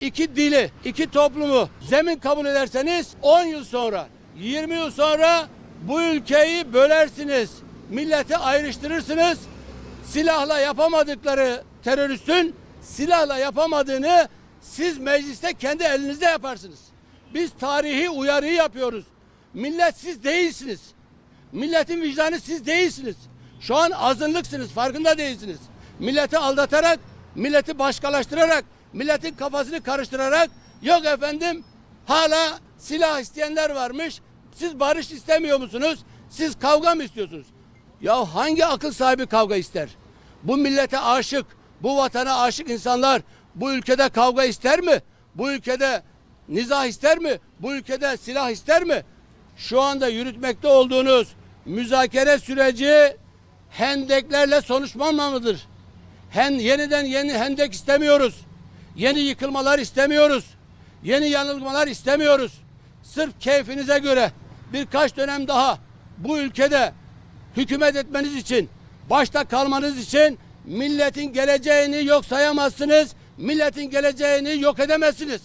iki dili, iki toplumu zemin kabul ederseniz 10 yıl sonra, 20 yıl sonra bu ülkeyi bölersiniz. Milleti ayrıştırırsınız. Silahla yapamadıkları teröristin silahla yapamadığını siz mecliste kendi elinizde yaparsınız. Biz tarihi uyarıyı yapıyoruz. Millet siz değilsiniz. Milletin vicdanı siz değilsiniz. Şu an azınlıksınız, farkında değilsiniz. Milleti aldatarak, milleti başkalaştırarak, milletin kafasını karıştırarak yok efendim hala silah isteyenler varmış. Siz barış istemiyor musunuz? Siz kavga mı istiyorsunuz? Ya hangi akıl sahibi kavga ister? Bu millete aşık, bu vatana aşık insanlar bu ülkede kavga ister mi? Bu ülkede nizah ister mi? Bu ülkede silah ister mi? Şu anda yürütmekte olduğunuz müzakere süreci hendeklerle sonuçlanmamalıdır. Hen, yeniden yeni hendek istemiyoruz. Yeni yıkılmalar istemiyoruz. Yeni yanılmalar istemiyoruz. Sırf keyfinize göre birkaç dönem daha bu ülkede hükümet etmeniz için, başta kalmanız için milletin geleceğini yok sayamazsınız. Milletin geleceğini yok edemezsiniz.